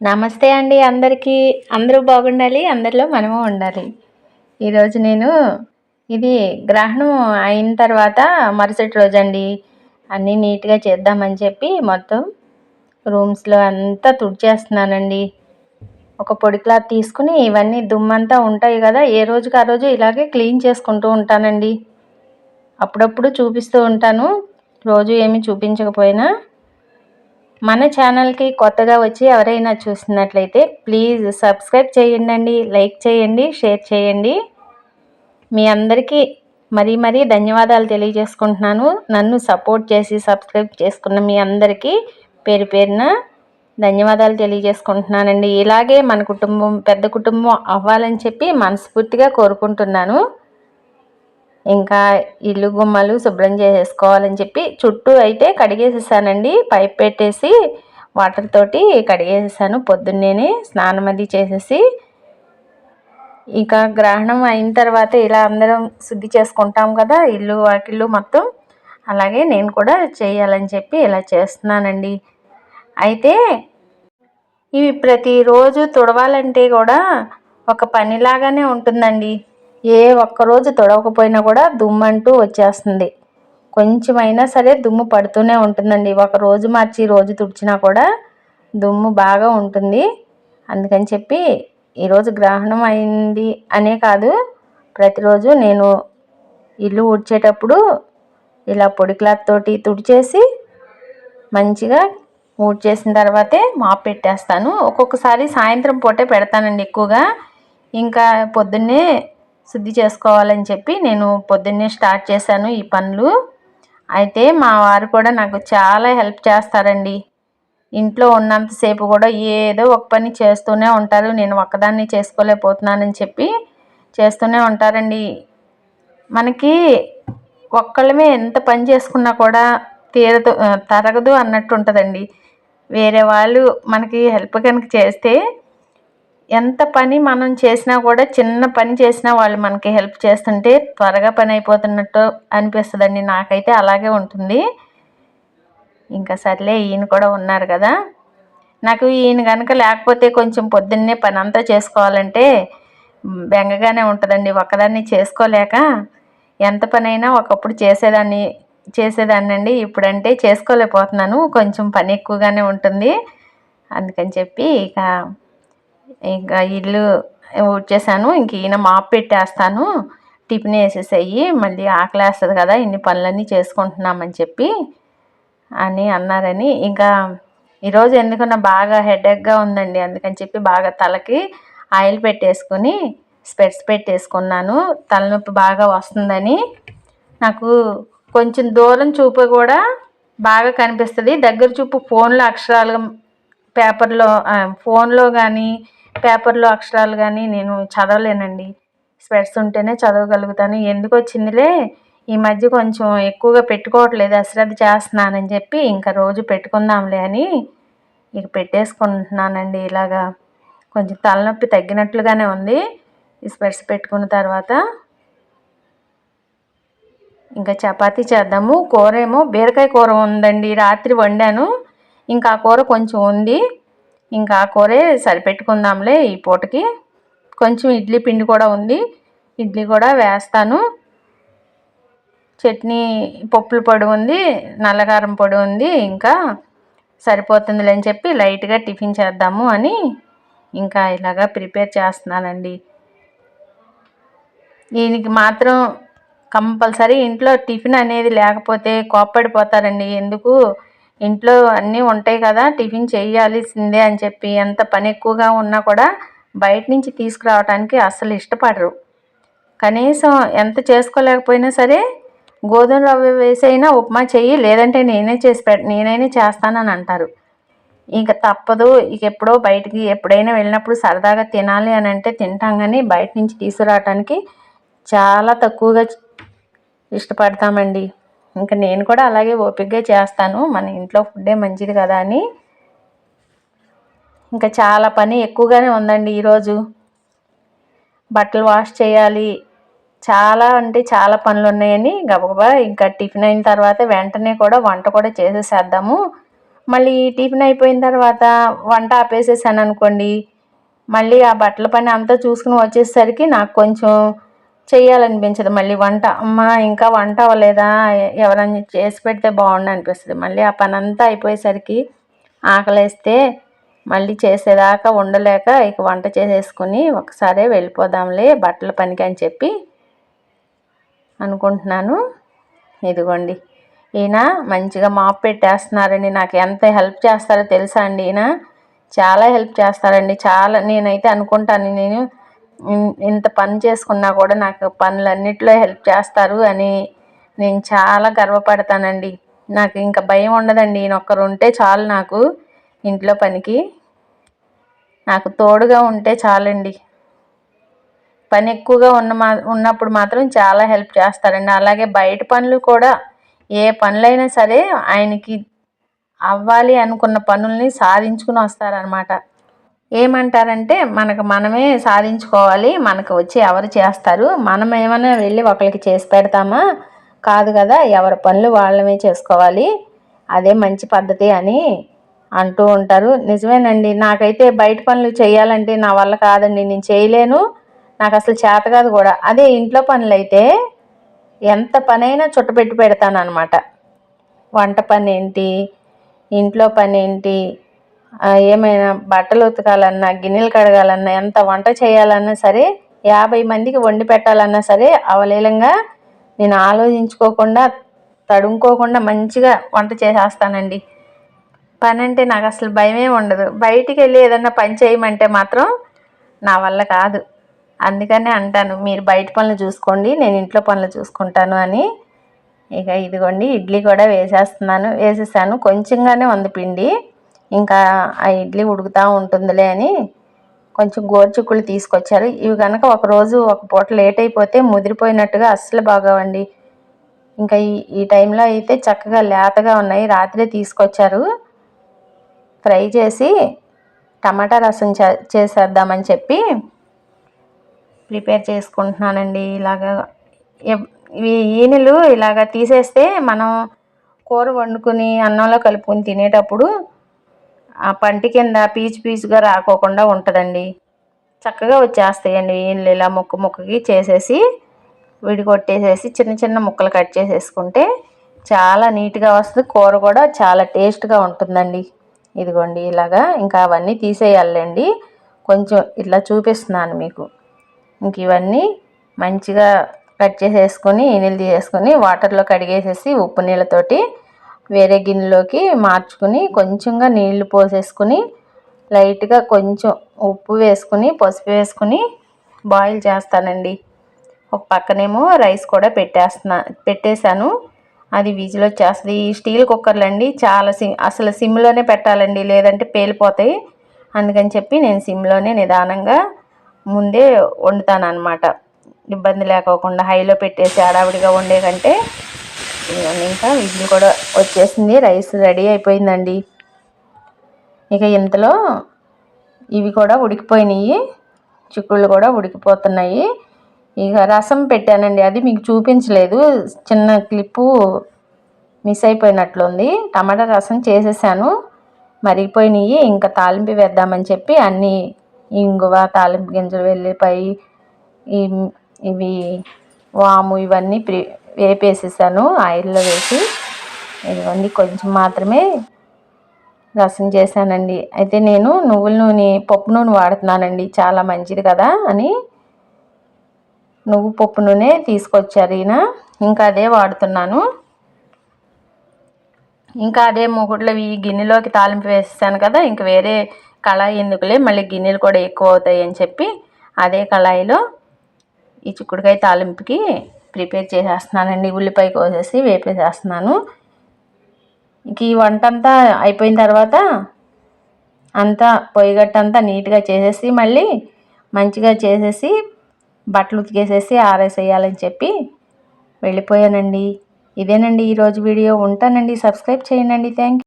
నమస్తే అండి అందరికీ. అందరూ బాగుండాలి అందరిలో మనము ఉండాలి. ఈరోజు నేను ఇది గ్రహణం అయిన తర్వాత మరుసటి రోజు అండి. అన్నీ నీట్గా చేద్దామని చెప్పి మొత్తం రూమ్స్లో అంతా తుడిచేస్తున్నానండి. ఒక పొడి క్లాత్ తీసుకుని ఇవన్నీ దుమ్మంతా ఉంటాయి కదా ఏ రోజుకి ఆ రోజు ఇలాగే క్లీన్ చేసుకుంటూ ఉంటానండి. అప్పుడప్పుడు చూపిస్తూ ఉంటాను. రోజు ఏమి చూపించకపోయినా మన ఛానల్కి కొత్తగా వచ్చి ఎవరైనా చూస్తున్నట్లయితే ప్లీజ్ సబ్స్క్రైబ్ చేయండి లైక్ చేయండి షేర్ చేయండి. మీ అందరికీ మరీ మరీ ధన్యవాదాలు తెలియజేసుకుంటున్నాను. నన్ను సపోర్ట్ చేసి సబ్స్క్రైబ్ చేసుకున్న మీ అందరికీ పేరు పేరున ధన్యవాదాలు తెలియజేసుకుంటున్నానండి. ఇలాగే మన కుటుంబం పెద్ద కుటుంబం అవ్వాలని చెప్పి మనస్ఫూర్తిగా కోరుకుంటున్నాను. ఇంకా ఇల్లు గుమ్మలు శుభ్రం చేసేసుకోవాలని చెప్పి చుట్టూ అయితే కడిగేసేసానండి. పైప్ పెట్టేసి వాటర్ తోటి కడిగేసేసాను. పొద్దున్నేనే స్నానం అది చేసేసి ఇక గ్రహణం అయిన తర్వాత ఇలా అందరం శుద్ధి చేసుకుంటాం కదా ఇల్లు వాకిళ్ళు మొత్తం. అలాగే నేను కూడా చేయాలని చెప్పి ఇలా చేస్తున్నానండి. అయితే ఇవి ప్రతిరోజు తుడవాలంటే కూడా ఒక పనిలాగానే ఉంటుందండి. ఏ ఒక్కరోజు తొడవకపోయినా కూడా దుమ్ము అంటూ వచ్చేస్తుంది. కొంచెమైనా సరే దుమ్ము పడుతూనే ఉంటుందండి. ఒక రోజు మార్చి రోజు తుడిచినా కూడా దుమ్ము బాగా ఉంటుంది. అందుకని చెప్పి ఈరోజు గ్రహణం అయింది అనే కాదు. ప్రతిరోజు నేను ఇల్లు ఊడ్చేటప్పుడు ఇలా పొడి క్లాత్ తోటి తుడిచేసి మంచిగా ఊడ్చేసిన తర్వాతే మాప్ పెట్టేస్తాను. ఒక్కొక్కసారి సాయంత్రం పూటే పెడతానండి ఎక్కువగా. ఇంకా పొద్దున్నే శుద్ధి చేసుకోవాలని చెప్పి నేను పొద్దున్నే స్టార్ట్ చేశాను ఈ పనులు. అయితే మా వారు కూడా నాకు చాలా హెల్ప్ చేస్తారండి. ఇంట్లో ఉన్నంతసేపు కూడా ఏదో ఒక పని చేస్తూనే ఉంటారు. నేను ఒక్కదాన్ని చేసుకోలేకపోతున్నానని చెప్పి చేస్తూనే ఉంటారండి. మనకి ఒక్కళ్ళమే ఎంత పని చేసుకున్నా కూడా తీరదు తరగదు అన్నట్టు ఉంటుందండి. వేరే వాళ్ళు మనకి హెల్ప్ కనుక చేస్తే ఎంత పని మనం చేసినా కూడా చిన్న పని చేసినా వాళ్ళు మనకి హెల్ప్ చేస్తుంటే త్వరగా పని అయిపోతున్నట్టు అనిపిస్తుందండి. నాకైతే అలాగే ఉంటుంది. ఇంకా సర్లే ఈయన కూడా ఉన్నారు కదా. నాకు ఈయన కనుక లేకపోతే కొంచెం పొద్దున్నే పని అంతా చేసుకోవాలంటే బెంగగానే ఉంటుందండి. ఒకదాన్ని చేసుకోలేక ఎంత పనైనా ఒకప్పుడు చేసేదాన్ని చేసేదాన్ని అండి ఇప్పుడంటే చేసుకోలేకపోతున్నాను. కొంచెం పని ఎక్కువగానే ఉంటుంది. అందుకని చెప్పి ఇక ఇంకా ఇల్లు ఊడ్చేసాను. ఇంక ఈయన మాప్ పెట్టేస్తాను. టిఫిన్ వేసేసేయి. మళ్ళీ ఆకలి వేస్తుంది కదా ఇన్ని పనులన్నీ చేసుకుంటున్నామని చెప్పి అని అన్నారని. ఇంకా ఈరోజు ఎందుకన్నా బాగా హెడేక్గా ఉందండి అందుకని చెప్పి బాగా తలకి ఆయిల్ పెట్టేసుకొని స్పెట్స్ పెట్టేసుకున్నాను. తలనొప్పి బాగా వస్తుందని. నాకు కొంచెం దూరం చూపు కూడా బాగా కనిపిస్తుంది. దగ్గర చూపు ఫోన్లో అక్షరాలు పేపర్లో ఫోన్లో కానీ పేపర్లో అక్షరాలు కానీ నేను చదవలేనండి. స్పెట్స్ ఉంటేనే చదవగలుగుతాను. ఎందుకు వచ్చిందిలే? ఈ మధ్య కొంచెం ఎక్కువగా పెట్టుకోవట్లేదు. అశ్రద్ధ చేస్తున్నానని చెప్పి ఇంకా రోజు పెట్టుకుందాంలే అని ఇక పెట్టేసుకుంటున్నానండి ఇలాగా. కొంచెం తలనొప్పి తగ్గినట్లుగానే ఉంది. ఈ స్పెట్స్ పెట్టుకున్న తర్వాత ఇంకా చపాతీ చేద్దాము. కూర ఏమో బీరకాయ కూర ఉందండి. రాత్రి వండాను. ఇంకా ఆ కూర కొంచెం ఉంది. ఇంకా ఆ కూరే సరిపెట్టుకుందాంలే ఈ పూటకి. కొంచెం ఇడ్లీ పిండి కూడా ఉంది. ఇడ్లీ కూడా వేస్తాను. చట్నీ పప్పుల పొడి ఉంది నల్లగారం పొడి ఉంది ఇంకా సరిపోతుందిలే అని చెప్పి లైట్గా టిఫిన్ చేద్దాము అని ఇంకా ఇలాగా ప్రిపేర్ చేస్తున్నానండి. దీనికి మాత్రం కంపల్సరీ ఇంట్లో టిఫిన్ అనేది లేకపోతే కోప్పడిపోతారండి. ఎందుకు? ఇంట్లో అన్నీ ఉంటాయి కదా టిఫిన్ చేయాల్సిందే అని చెప్పి ఎంత పని ఎక్కువగా ఉన్నా కూడా బయట నుంచి తీసుకురావడానికి అస్సలు ఇష్టపడరు. కనీసం ఎంత చేసుకోలేకపోయినా సరే గోధుమ రవ్వ వేసైనా ఉప్మా చెయ్యి లేదంటే నేనే చేసి పె నేనైనా చేస్తానని అంటారు. ఇంకా తప్పదు ఇక ఎప్పుడో బయటికి ఎప్పుడైనా వెళ్ళినప్పుడు సరదాగా తినాలి అని అంటే తింటాం కానీ బయట నుంచి తీసుకురావటానికి చాలా తక్కువగా ఇష్టపడతామండి. ఇంకా నేను కూడా అలాగే ఓపికగా చేస్తాను. మన ఇంట్లో ఫుడ్డే మంచిది కదా అని. ఇంకా చాలా పని ఎక్కువగానే ఉందండి ఈరోజు. బట్టలు వాష్ చేయాలి. చాలా అంటే చాలా పనులు ఉన్నాయని గబగబా ఇంకా టిఫిన్ అయిన తర్వాత వెంటనే కూడా వంట కూడా చేసేసేద్దాము. మళ్ళీ టిఫిన్ అయిపోయిన తర్వాత వంట ఆపేసేసాను అనుకోండి. మళ్ళీ ఆ బట్టల పని అంతా చూసుకుని వచ్చేసరికి నాకు కొంచెం చేయాలనిపించదు. మళ్ళీ వంట అమ్మ ఇంకా వంట అవ్వలేదా? ఎవరన్నా చేసి పెడితే బాగుండు అనిపిస్తుంది. మళ్ళీ ఆ పని అంతా అయిపోయేసరికి ఆకలేస్తే మళ్ళీ చేసేదాకా ఉండలేక ఇక వంట చేసేసుకుని ఒకసారి వెళ్ళిపోదాంలే బట్టల పనికి అని చెప్పి అనుకుంటున్నాను. ఇదిగోండి. ఈయన మంచిగా మాప్ పెట్టేస్తున్నారండి. నాకు ఎంత హెల్ప్ చేస్తారో తెలుసా అండి ఈయన? చాలా హెల్ప్ చేస్తారండి. చాలా నేనైతే అనుకుంటాను. నేను ఇంత పని చేసుకున్నా కూడా నాకు పనులన్నిట్లో హెల్ప్ చేస్తారు అని నేను చాలా గర్వపడతానండి. నాకు ఇంకా భయం ఉండదండి. ఈయన ఒక్కరు ఉంటే చాలు నాకు ఇంట్లో పనికి. నాకు తోడుగా ఉంటే చాలండి. పని ఎక్కువగా ఉన్న మా ఉన్నప్పుడు మాత్రం చాలా హెల్ప్ చేస్తారండి. అలాగే బయట పనులు కూడా ఏ పనులైనా సరే ఆయనకి అవ్వాలి అనుకున్న పనుల్ని సాధించుకుని వస్తారనమాట ఏమంటారంటే మనకు మనమే సాధించుకోవాలి మనకు వచ్చి ఎవరు చేస్తారు మనం ఏమైనా వెళ్ళి ఒకరికి చేసి పెడతామా? కాదు కదా ఎవరి పనులు వాళ్ళమే చేసుకోవాలి. అదే మంచి పద్ధతి అని అంటూ ఉంటారు. నిజమేనండి నాకైతే బయట పనులు చేయాలంటే నా వల్ల కాదండి నేను చేయలేను. నాకు అసలు చేత కాదు కూడా. అదే ఇంట్లో పనులు అయితే ఎంత పనైనా చుట్టపెట్టి పెడతాను అనమాట వంట పని ఏంటి ఇంట్లో పని ఏంటి ఏమైనా బట్టలు ఉతకాలన్నా గిన్నెలు కడగాలన్నా ఎంత వంట చేయాలన్నా సరే యాభై మందికి వండి పెట్టాలన్నా సరే అవలీలంగా నేను ఆలోచించుకోకుండా తడుముకోకుండా మంచిగా వంట చేసేస్తానండి. పని అంటే నాకు అసలు భయమే ఉండదు. బయటికి వెళ్ళి ఏదన్నా పని చేయమంటే మాత్రం నా వల్ల కాదు. అందుకనే అంటాను మీరు బయట పనులు చూసుకోండి నేను ఇంట్లో పనులు చూసుకుంటాను అని. ఇక ఇదిగోండి ఇడ్లీ కూడా వేసేస్తున్నాను వేసేసాను. కొంచెంగానే ఉంది పిండి. ఇంకా ఆ ఇడ్లీ ఉడుకుతూ ఉంటుందిలే అని కొంచెం గోరుచుక్కులు తీసుకొచ్చారు. ఇవి కనుక ఒకరోజు ఒక పూట లేట్ అయిపోతే ముదిరిపోయినట్టుగా అస్సలు బాగోవండి. ఇంకా ఈ ఈ టైంలో అయితే చక్కగా లేతగా ఉన్నాయి. రాత్రే తీసుకొచ్చారు. ఫ్రై చేసి టమాటా రసం చేసేద్దామని చెప్పి ప్రిపేర్ చేసుకుంటున్నానండి. ఇలాగా ఇవి ఈనెలు ఇలాగ తీసేస్తే మనం కూర వండుకుని అన్నంలో కలుపుకొని తినేటప్పుడు ఆ పంటి కింద పీచు పీచుగా రాకోకుండా ఉంటుందండి. చక్కగా వచ్చేస్తాయండి వీళ్ళు ఇలా ముక్క ముక్కకి చేసేసి విడిగొట్టేసేసి చిన్న చిన్న ముక్కలు కట్ చేసేసుకుంటే చాలా నీట్గా వస్తుంది. కూర కూడా చాలా టేస్ట్గా ఉంటుందండి. ఇదిగోండి ఇలాగా ఇంకా అవన్నీ తీసేయాలండి. కొంచెం ఇట్లా చూపిస్తున్నాను మీకు. ఇంక ఇవన్నీ మంచిగా కట్ చేసేసుకొని ఈనీళ్ళు తీసేసుకొని వాటర్లో కడిగేసేసి ఉప్పు నీళ్ళతోటి వేరే గిన్నెలోకి మార్చుకుని కొంచెంగా నీళ్ళు పోసేసుకుని లైట్గా కొంచెం ఉప్పు వేసుకుని పసుపు వేసుకుని బాయిల్ చేస్తానండి. ఒక పక్కనేమో రైస్ కూడా పెట్టేస్తున్నా పెట్టేశాను. అది విజిల్ వచ్చేస్తుంది. ఈ స్టీల్ కుక్కర్లు అండి చాలా సిమ్ అసలు సిమ్లోనే పెట్టాలండి లేదంటే పేలిపోతాయి. అందుకని చెప్పి నేను సిమ్లోనే నిదానంగా ముందే వండుతాను అనమాట ఇబ్బంది లేకోకుండా హైలో పెట్టేసి హడావిడిగా వండే కంటే ఇంకా విజిల్ కూడా వచ్చేసింది. రైస్ రెడీ అయిపోయిందండి. ఇక ఇంతలో ఇవి కూడా ఉడికిపోయినాయి. చిక్కుళ్ళు కూడా ఉడికిపోతున్నాయి. ఇక రసం పెట్టానండి. అది మీకు చూపించలేదు. చిన్న క్లిప్పు మిస్ అయిపోయినట్లుంది. టమాటా రసం చేసేసాను. మరిగిపోయినాయి. ఇంకా తాలింపు వేద్దామని చెప్పి అన్నీ ఇంగువ తాలింపు గింజలు వెళ్ళిపోయి ఇవి వాము ఇవన్నీ ప్రి వేపేసేసాను ఆయిల్లో వేసి. ఇదిగోండి కొంచెం మాత్రమే రసం చేశానండి. అయితే నేను నువ్వుల నూనె పప్పు నూనె వాడుతున్నానండి. చాలా మంచిది కదా అని నువ్వు పప్పు నూనె తీసుకొచ్చారు ఈయన. ఇంకా అదే వాడుతున్నాను. ఇంకా అదే మూకుడులో ఈ గిన్నెలోకి తాలింపు వేసేసాను కదా ఇంక వేరే కళాయి ఎందుకులే మళ్ళీ గిన్నెలు కూడా ఎక్కువ అవుతాయి అని చెప్పి అదే కళాయిలో ఈ చిక్కుడుకాయ తాలింపుకి ప్రిపేర్ చేసేస్తున్నానండి ఉల్లిపాయ కోసేసి వేపేసేస్తున్నాను. ఇంక ఈ వంట అంతా అయిపోయిన తర్వాత అంతా పొయ్యిగట్టంతా నీట్గా చేసేసి మళ్ళీ మంచిగా చేసేసి బట్టలు ఉతికేసేసి ఆరేసేయాలని చెప్పి వెళ్ళిపోయానండి. ఇదేనండి ఈరోజు వీడియో. ఉంటానండి. సబ్స్క్రైబ్ చేయండి. థ్యాంక్